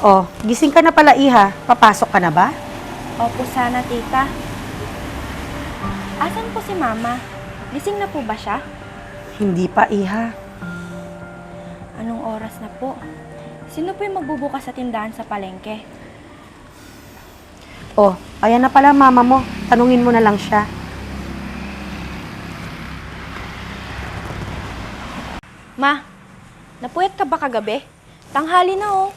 Oh, gising ka na pala, Iha. Papasok ka na ba? Opo sana, tita. Asan po si mama? Gising na po ba siya? Hindi pa, Iha. Anong oras na po? Sino po yung magbubukas sa tindahan sa palengke? Oh, ayan na pala mama mo. Tanungin mo na lang siya. Ma, napuyat ka ba kagabi? Tanghali na oh.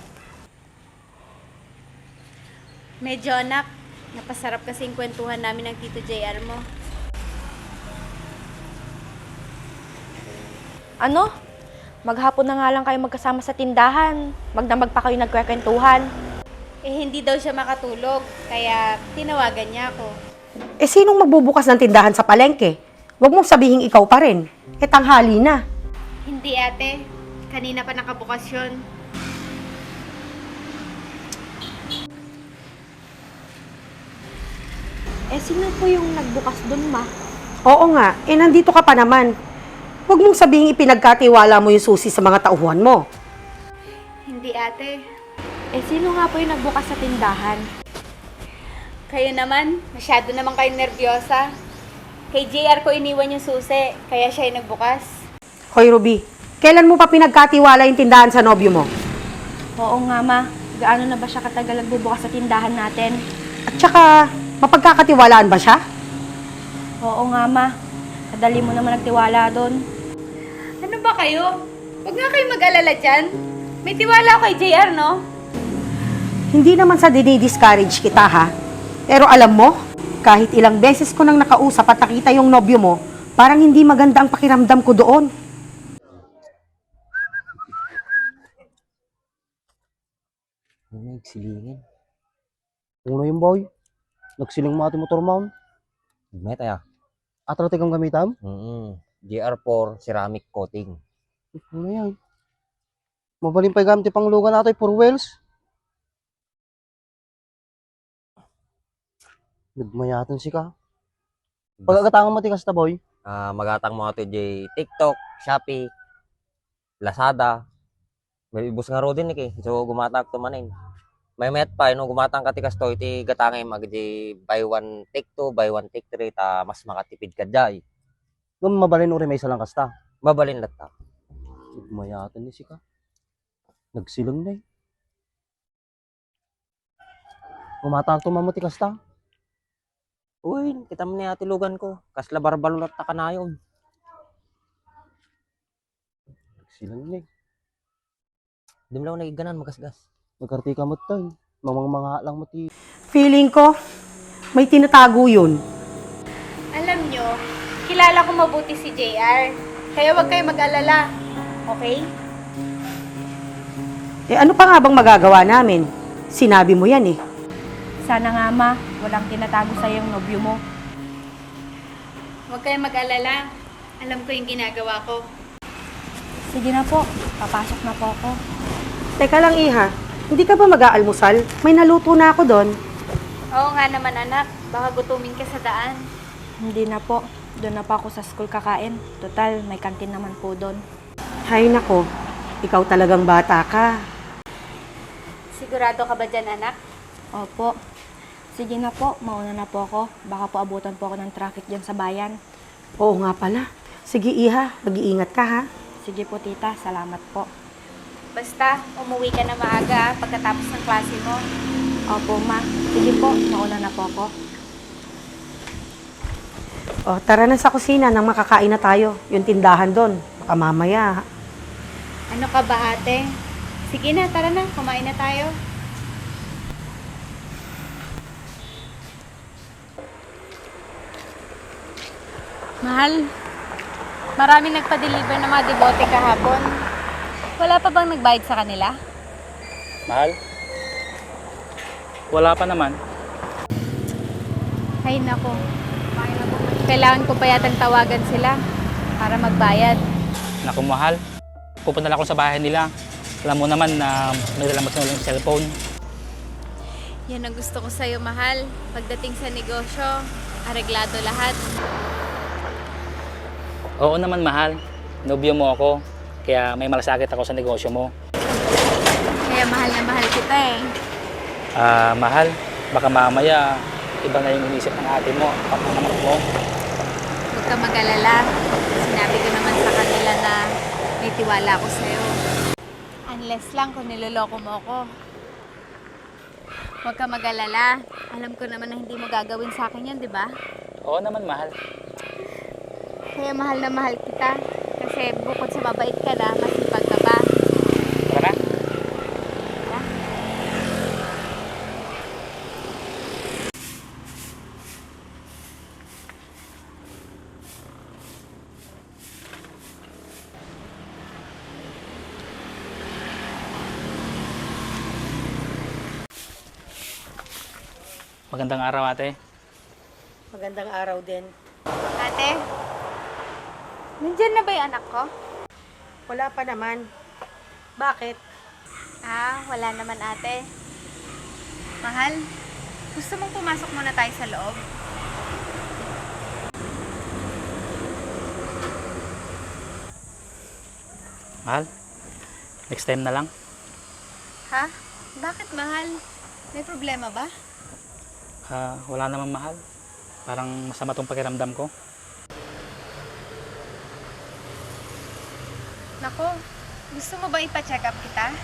Medyo anak, napasarap kasi yung kwentuhan namin ng Tito JR mo. Ano? Maghapon na nga lang kayo magkasama sa tindahan. Magdamag pa kayo nagkwekwentuhan. Eh hindi daw siya makatulog, kaya tinawagan niya ako. Eh, sinong magbubukas ng tindahan sa palengke? Huwag mong sabihin ikaw pa rin. Eh, tanghali na. Hindi ate, kanina pa nakabukas yun. Eh, sino po yung nagbukas dun, ma? Oo nga, eh, nandito ka pa naman. Huwag mong sabihin ipinagkatiwala mo yung susi sa mga tauhan mo. Hindi ate. Eh, sino nga po yung nagbukas sa tindahan? Kayo naman, masyado naman kayo nervyosa. Kay JR ko iniwan yung susi, kaya siya yung nagbukas. Hoy, Ruby, kailan mo pa pinagkatiwala yung tindahan sa nobyo mo? Oo nga, ma. Gaano na ba siya katagal nagbubukas sa tindahan natin? At saka, mapagkakatiwalaan ba siya? Oo nga, ma. Kadali mo naman nagtiwala doon. Ano ba kayo? Huwag nga kayo mag-alala dyan. May tiwala ako kay JR, no? Hindi naman sa dinidiscourage kita, ha? Pero alam mo, kahit ilang beses ko nang nakausap at nakita yung nobyo mo, parang hindi maganda ang pakiramdam ko doon. Ano na nagsilingin? Uno yung boy. Nagsiling mo ati motor mount. Meta ya. Atrate kang gamitam. Mm GR4 ceramic coating. Ano yan? Mabaling pa gamit pang lugan nato for wheels. Nagmayatan si ka. Pagkakatangan mo ti kasta boy. Ah, magatang mo ato di TikTok, Shopee, Lazada. May ibus nga ro din ni kay. So gumatag to manin. May met pa no gumatang ka ti kasto iti gatangay mag di buy one take two, buy one take three ta mas makatipid ka jay. Nung mabalin uri may salang kasta. Mabalin latta. Nagmayatan ni si ka. Nagsilang na eh. Gumatang to mamuti kasta. Uy, kita mo ni ati lugan ko. Kasla barbalot ta kanayon. Nagsilang na eh. Di mo lang nagiganan magasgas. Nagkartika mo tayo. Mamang mga lang mo ti. Feeling ko, may tinatago yun. Alam nyo, kilala ko mabuti si JR. Kaya huwag kayo mag-alala. Okay? Eh ano pa nga bang magagawa namin? Sinabi mo yan eh. Sana nga, ma. Walang tinatago sa yung nobyo mo. Huwag kayong mag-alala. Alam ko yung ginagawa ko. Sige na po. Papasok na po ako. Teka lang, Iha. Hindi ka ba mag-aalmusal? May naluto na ako doon. Oo nga naman anak, baka gutumin ka sa daan. Hindi na po. Doon na po ako sa school kakain. Total, may kantin naman po doon. Hay nako, ikaw talagang bata ka. Sigurado ka ba dyan anak? Opo. Sige na po. Mauna na po ako. Baka po abutan po ako ng traffic dyan sa bayan. Oo nga pala. Sige, Iha. Mag-iingat ka, ha? Sige po, tita. Salamat po. Basta, umuwi ka na maaga ah, pagkatapos ng klase mo. Opo, ma. Sige po. Mauna na po ako. O, tara na sa kusina nang makakain na tayo. Yung tindahan doon. Baka mamaya? Ano ka ba ate? Sige na, tara na, kumain na tayo. Mahal, maraming nagpa-deliver ng mga debote kahapon. Wala pa bang nagbayad sa kanila? Mahal? Wala pa naman. Ay nako, kailangan ko pa yatang tawagan sila para magbayad. Naku, mahal. Pupunta lang ako sa bahay nila. Alam mo naman na may dala mo cellphone. Yan ang gusto ko sa'yo, mahal. Pagdating sa negosyo, areglado lahat. Oo naman, mahal. Nobyo mo ako. Kaya may malasakit ako sa negosyo mo. Kaya mahal na mahal kita eh. Ah, mahal, baka mamaya iba na yung inisip ng ate mo, pag mo. Huwag ka mag-alala. Sinabi ko naman sa kanila na may tiwala ako sa'yo. Unless lang kung niloloko mo ako. Huwag ka mag-alala. Alam ko naman na hindi mo gagawin sa akin yan, di ba? Oo naman, mahal. Kaya mahal na mahal kita. Kasi bukod sa mabait ka na, masipag ka. Tara na. Magandang araw, ate. Magandang araw din. Ate, nandyan na ba yung anak ko? Wala pa naman. Bakit? Ah, wala naman ate. Mahal, gusto mong pumasok muna tayo sa loob? Mahal, next time na lang. Ha? Bakit mahal? May problema ba? Ah, wala naman mahal. Parang masama tong pakiramdam ko. Nako, gusto mo ba ipa-check up kita?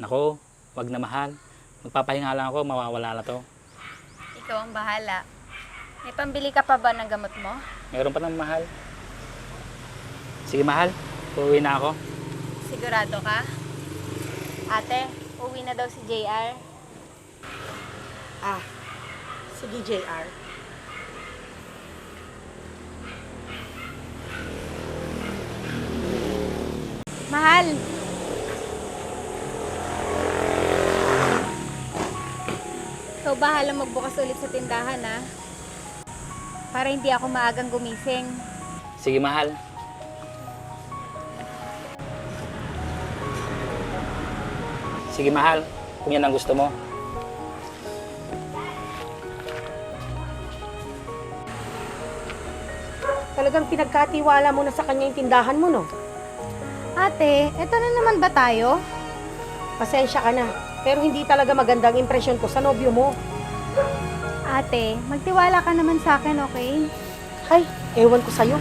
Nako, wag na mahal. Magpapahinga lang ako, mawawala na to. Ikaw ang bahala. May pambili ka pa ba ng gamot mo? Meron pa ng mahal. Sige mahal, uuwi na ako. Sigurado ka? Ate, uwi na daw si JR. Ah, sige JR. Mahal! Ikaw bahala magbukas ulit sa tindahan, ha? Para hindi ako maagang gumising. Sige mahal. Sige mahal, kung yan ang gusto mo. Talagang pinagkatiwala mo na sa kanya yung tindahan mo, no? Ate, eto na naman ba tayo? Pasensya ka na. Pero hindi talaga magandang impresyon ko sa nobyo mo. Ate, magtiwala ka naman sa akin, okay? Ay, ewan ko sa'yo.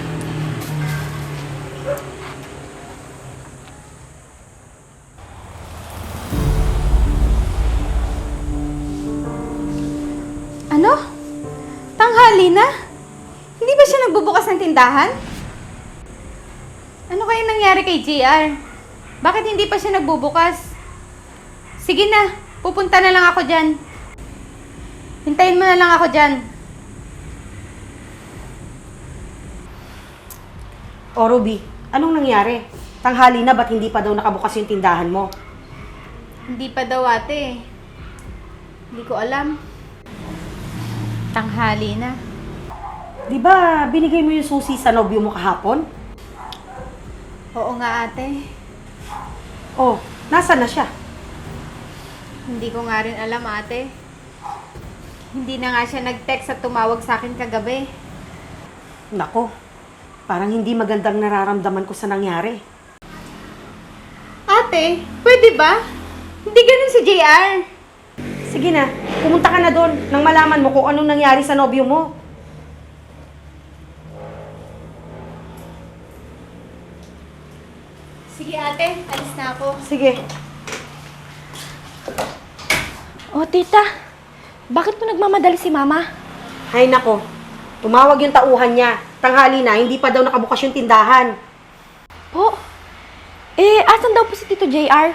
Ano? Tanghali na? Hindi ba siya nagbubukas ng tindahan? Kaya nangyari kay JR? Bakit hindi pa siya nagbubukas? Sige na, pupunta na lang ako dyan. Hintayin mo na lang ako dyan. O Ruby, anong nangyari? Tanghali na, ba't hindi pa daw nakabukas yung tindahan mo? Hindi pa daw ate. Hindi ko alam. Tanghali na. Di ba binigay mo yung susi sa nobyo mo kahapon? Oo nga ate. Oh, nasa na siya? Hindi ko nga rin alam ate. Hindi na nga siya nag-text at tumawag sa akin kagabi. Nako, parang hindi magandang nararamdaman ko sa nangyari. Ate, pwede ba? Hindi ganun si JR. Sige na, pumunta ka na doon nang malaman mo kung anong nangyari sa nobyo mo. Sige ate, alis na ako. Sige, Oh, tita. Bakit po nagmamadali si mama? hay nako. Tumawag yung tauhan niya. Tanghali na, hindi pa daw nakabukas yung tindahan. Po? Eh, asan daw po si Tito JR?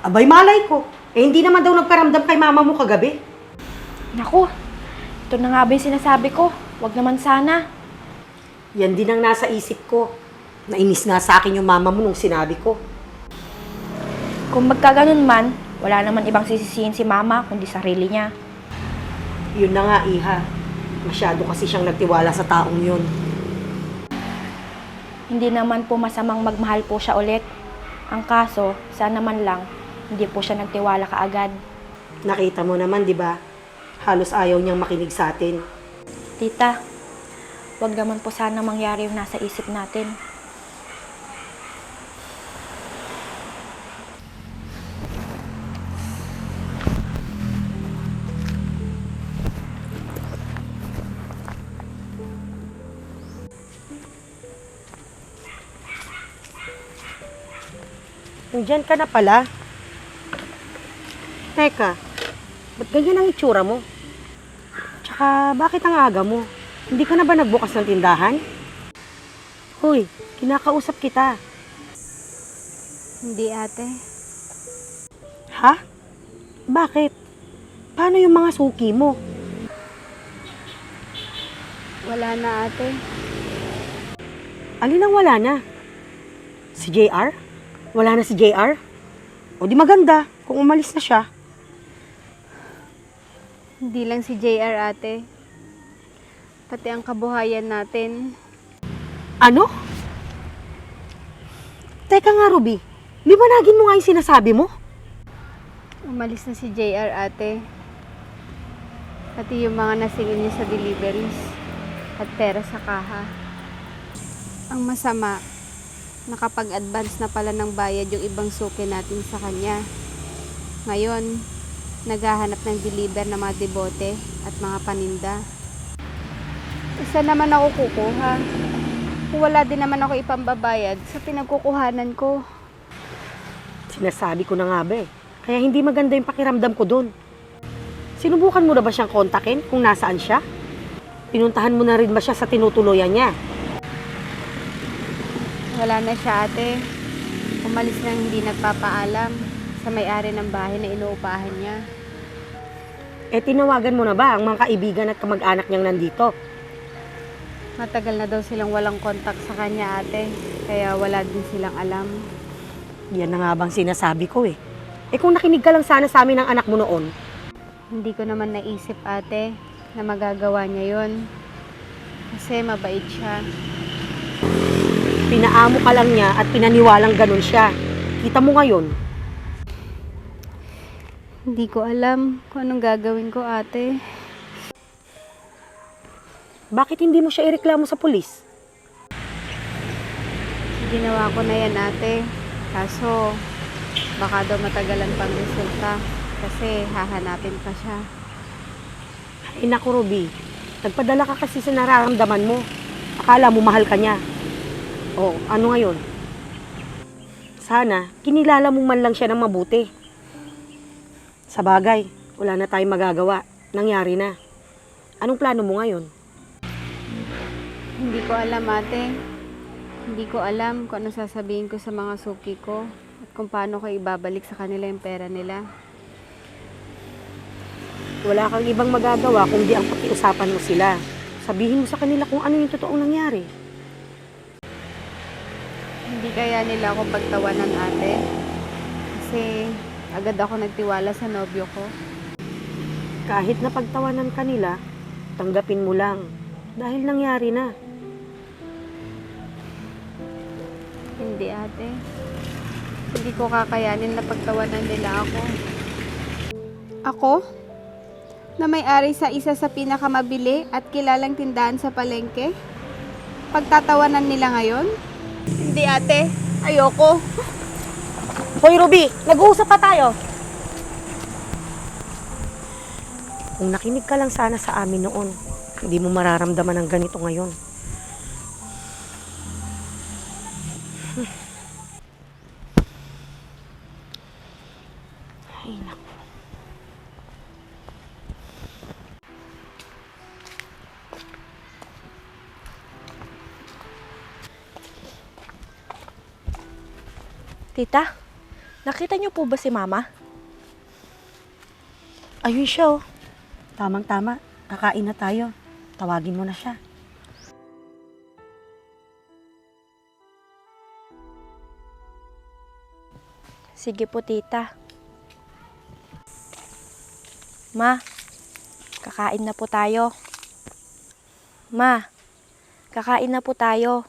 Abay, malay ko. Eh, hindi naman daw nagparamdam kay mama mo kagabi. Naku, ito na nga ba yung sinasabi ko? Huwag naman sana. Yan din ang nasa isip ko. Nainis nga sa akin yung mama mo nung sinabi ko. Kung magkaganon man, wala naman ibang sisisihin si mama kundi sarili niya. Yun na nga, Iha. Masyado kasi siyang nagtiwala sa taong yun. Hindi naman po masamang magmahal po siya ulit. Ang kaso, sana man lang, hindi po siya nagtiwala kaagad. Nakita mo naman, di ba? Halos ayaw niyang makinig sa atin. Tita, wag naman po sana mangyari yung nasa isip natin. Nandyan ka na pala. Teka, ba't ganyan ang itsura mo? Tsaka, bakit ang aga mo? Hindi ka na ba nagbukas ng tindahan? Hoy, kinakausap kita. Hindi ate. Ha? Bakit? Paano yung mga suki mo? Wala na ate. Alin ang wala na? Si JR? Wala na si JR? O di maganda kung umalis na siya. Hindi lang si JR ate. Pati ang kabuhayan natin. Ano? Teka nga, Ruby. Liwanagin mo nga yung sinasabi mo. Umalis na si JR ate. Pati yung mga nasingil niya sa deliveries. At pera sa kaha. Ang masama, nakapag-advance na pala ng bayad yung ibang suki natin sa kanya. Ngayon, naghahanap ng deliver na mga debote at mga paninda. Isa naman ako kukuha. Wala din naman ako ipambabayad sa pinagkukuhanan ko. Sinasabi ko na nga ba eh. Kaya hindi maganda yung pakiramdam ko doon. Sinubukan mo na ba siyang kontakin kung nasaan siya? Pinuntahan mo na rin ba siya sa tinutuluyan niya? Wala na siya ate. Umalis nang hindi nagpapaalam sa may-ari ng bahay na inuupahan niya. Eh tinawagan mo na ba ang mga kaibigan at kamag-anak niyang nandito? Matagal na daw silang walang kontak sa kanya ate. Kaya wala din silang alam. Yan na nga bang sinasabi ko eh. Eh kung nakinig ka lang sana sa amin ng anak mo noon, Hindi ko naman naisip ate na magagawa niya yon. Kasi mabait siya. Pinaamo ka lang niya at pinaniwalang ganun siya. Kita mo ngayon, Hindi ko alam kung anong gagawin ko ate. bakit hindi mo siya ireklamo sa pulis? Ginawa ko na yan ate. Kaso baka daw matagalan pang resulta. Kasi hahanapin pa siya. Ay naku, Ruby. Nagpadala ka kasi sa nararamdaman mo. Akala mo mahal ka niya. O, ano ngayon? Sana, kinilala mo man lang siya ng mabuti. Sa bagay, wala na tayong magagawa. Nangyari na. Anong plano mo ngayon? Hindi ko alam ate. Hindi ko alam kung ano sasabihin ko sa mga suki ko at kung paano ko ibabalik sa kanila yung pera nila. Wala kang ibang magagawa kundi ang pakiusapan mo sila. Sabihin mo sa kanila kung ano yung totoong nangyari. Hindi kaya nila ako pagtawanan ate. Kasi agad ako nagtiwala sa nobyo ko. Kahit na pagtawanan ka nila, tanggapin mo lang. Dahil nangyari na. Hindi ate. Hindi ko kakayanin na pagtawanan nila ako. Ako? Na may-ari sa isa sa pinakamabili at kilalang tindahan sa palengke? Pagtatawanan nila ngayon? Hindi ate. Ayoko. Hoy, Ruby! Nag-uusap pa tayo! Kung nakinig ka lang sana sa amin noon, hindi mo mararamdaman ang ganito ngayon. Ay, Tita, nakita niyo po ba si Mama? Ayun siya, oh. Tamang-tama. Kakain na tayo. Tawagin mo na siya. Sige po, tita. Ma, kakain na po tayo. Ma, kakain na po tayo.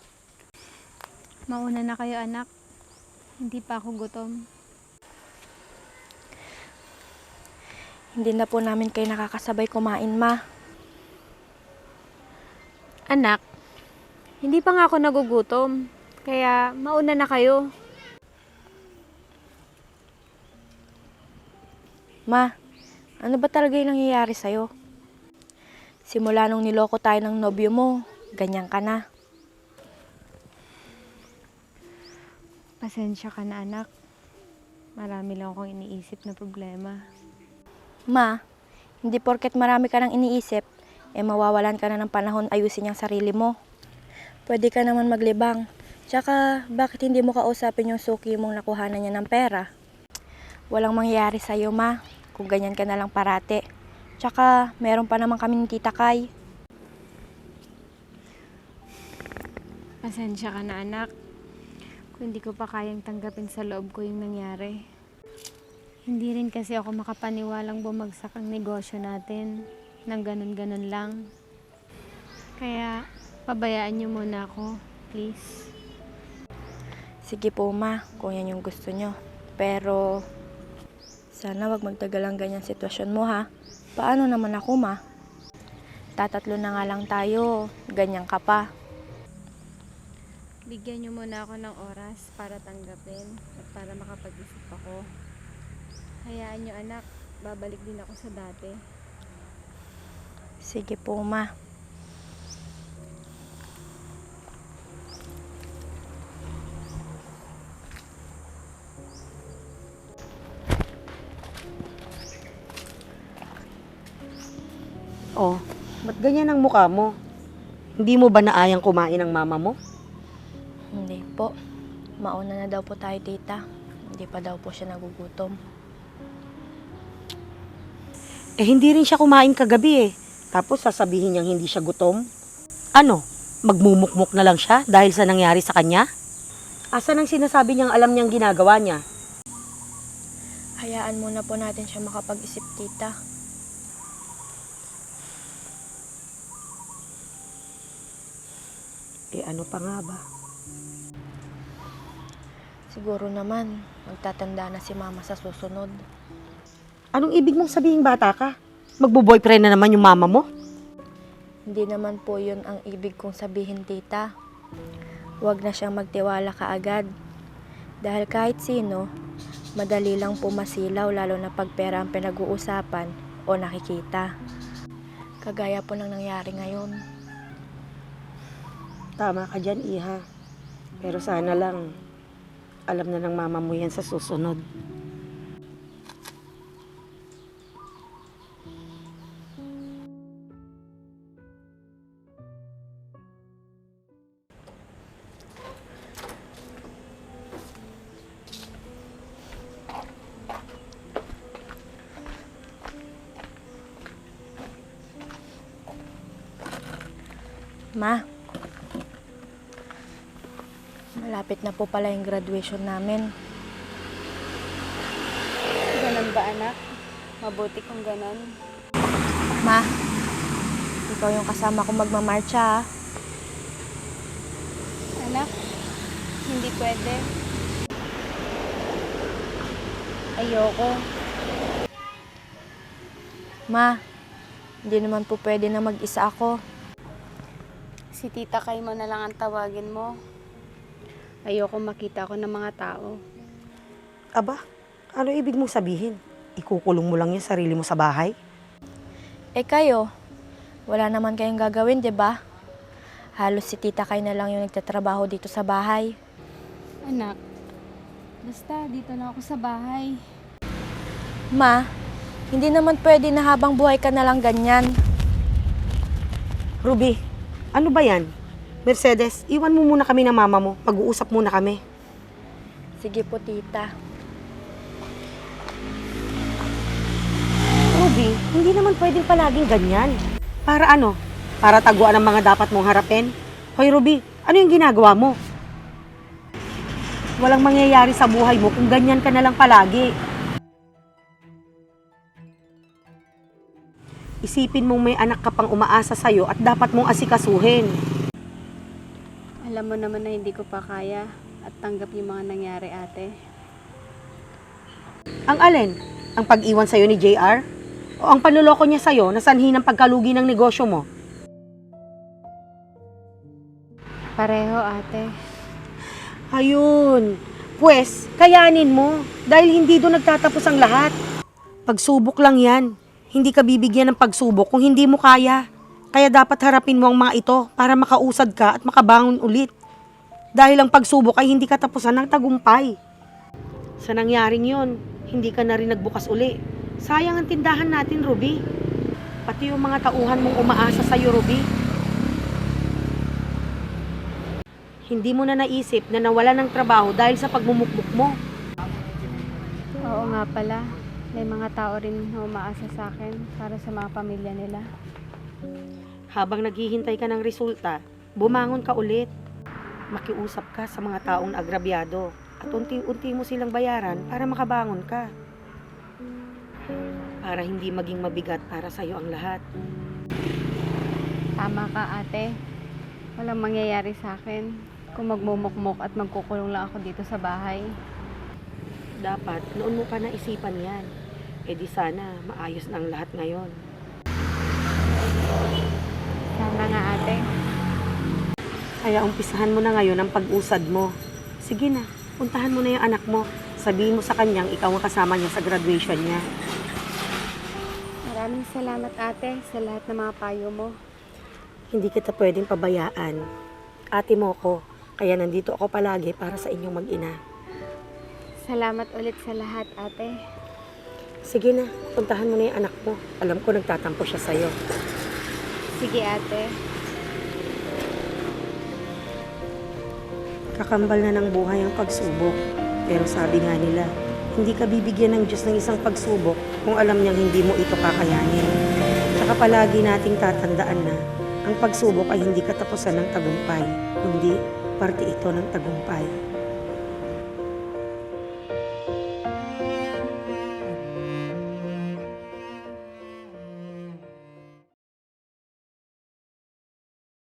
Mauna na kayo anak. Hindi pa ako gutom. Hindi na po namin kayo nakakasabay kumain, ma. Anak, hindi pa nga ako nagugutom. Kaya mauna na kayo. Ma, ano ba talaga yung nangyayari sa'yo? Simula nung niloko tayo ng nobyo mo, ganyan ka na. Pasensya ka na anak. Marami lang akong iniisip na problema. Ma, hindi porket marami ka nang iniisip, eh mawawalan ka na ng panahon ayusin yung sarili mo. Pwede ka naman maglibang. Tsaka, bakit hindi mo kausapin yung suki mong nakuhanan niya ng pera? Walang mangyayari sa'yo, ma, kung ganyan ka na lang parate. Tsaka, meron pa naman kami ni Tita Kay. Pasensya ka na anak. Kung hindi ko pa kayang tanggapin sa loob ko yung nangyari. Hindi rin kasi ako makapaniwalang bumagsak ang negosyo natin nang ganun-ganun lang. Kaya, pabayaan niyo muna ako, please. Sige po, ma, kung yan yung gusto nyo. Pero, sana wag magtagal ang ganyan sitwasyon mo, ha? Paano naman ako, ma? Tatatlo na nga lang tayo, ganyan ka pa. Bigyan niyo muna ako ng oras para tanggapin at para makapag-isip ako. Hayaan niyo anak, babalik din ako sa dati. Sige po, ma. Oh, ba't ganyan ang mukha mo? Hindi mo ba naayang kumain ng mama mo? Po. Mauna na daw po tayo, tita. Hindi pa daw po siya nagugutom. Eh, hindi rin siya kumain kagabi eh. Tapos sasabihin niyang hindi siya gutom. Ano? Magmumukmuk na lang siya dahil sa nangyari sa kanya? Asan ang sinasabi niyang alam niyang ginagawa niya? Hayaan muna po natin siya makapag-isip, tita. Eh, ano pa nga ba? Siguro naman, magtatanda na si mama sa susunod. Anong ibig mong sabihin bata ka? Magbo-boyfriend na naman yung mama mo? Hindi naman po yun ang ibig kong sabihin, tita. Huwag na siyang magtiwala kaagad. Dahil kahit sino, madali lang pumasilaw lalo na pag pera ang pinag-uusapan o nakikita. Kagaya po ng nangyari ngayon. Tama ka dyan, Iha. Pero sana lang, alam na ng mama mo yan sa susunod. Ma, malapit na po pala yung graduation namin. Ganun ba anak? Mabuti kung ganun. Ma, ikaw yung kasama ko magmamarcha, ah. Anak, hindi pwede. Ayoko. Ma, hindi naman po pwede na mag-isa ako. Si tita kay mo na lang ang tawagin mo. Ayoko makita ko ng mga tao. Aba, ano ibig mong sabihin? Ikukulong mo lang yung sarili mo sa bahay? Eh kayo, wala naman kayong gagawin, di ba? Halos si tita kay na lang yung nagtatrabaho dito sa bahay. Anak, basta dito na ako sa bahay. Ma, hindi naman pwede na habang buhay ka na lang ganyan. Ruby, ano ba yan? Mercedes, iwan mo muna kami ng mama mo. Mag-uusap muna kami. Sige po, tita. Ruby, hindi naman pwedeng palaging ganyan. Para ano? Para taguan ang mga dapat mong harapin? Hoy Ruby, ano yung ginagawa mo? Walang mangyayari sa buhay mo kung ganyan ka na lang palagi. Isipin mong may anak ka pang umaasa sa'yo at dapat mong asikasuhin. Alam mo naman na hindi ko pa kaya at tanggap yung mga nangyari ate. Ang alin? Ang pag-iwan sa'yo ni JR? O ang panluloko niya sa'yo na sanhi ng pagkalugi ng negosyo mo? Pareho ate. Ayun. Pwes, kayanin mo. Dahil hindi doon nagtatapos ang lahat. Pagsubok lang yan. Hindi ka bibigyan ng pagsubok kung hindi mo kaya. Kaya dapat harapin mo ang mga ito para makausad ka at makabangon ulit. Dahil ang pagsubok ay hindi katapusan ng tagumpay. Sa nangyaring yun, hindi ka na rin nagbukas uli. Sayang ang tindahan natin, Ruby. Pati yung mga tauhan mong umaasa sa'yo, Ruby. Hindi mo na naisip na nawala ng trabaho dahil sa pagmumukmuk mo. Oo nga pala. May mga tao rin na umaasa sa akin para sa mga pamilya nila. Habang naghihintay ka ng resulta, bumangon ka ulit. Makiusap ka sa mga taong agrabyado at unti-unti mo silang bayaran para makabangon ka. Para hindi maging mabigat para sa'yo ang lahat. Tama ka ate. Walang mangyayari sa akin kung magmumukmok at magkukulong lang ako dito sa bahay. Dapat noon mo pa naisipan yan. E di sana maayos na ang lahat ngayon. Ate. Kaya umpisahan mo na ngayon ang pag-usad mo. Sige na, puntahan mo na yung anak mo. Sabihin mo sa kanyang ikaw ang kasama niya sa graduation niya. Maraming salamat ate sa lahat ng mga payo mo. Hindi kita pwedeng pabayaan. Ate mo ko, kaya nandito ako palagi para sa inyong mag-ina. Salamat ulit sa lahat ate. Sige na, puntahan mo na yung anak mo. Alam ko nagtatampo siya sa'yo. Sige ate. Kakambal na ng buhay ang pagsubok. Pero sabi nga nila, hindi ka bibigyan ng Diyos ng isang pagsubok kung alam niyang hindi mo ito kakayanin. Tsaka palagi nating tatandaan na ang pagsubok ay hindi katapusan ng tagumpay, kundi parte ito ng tagumpay.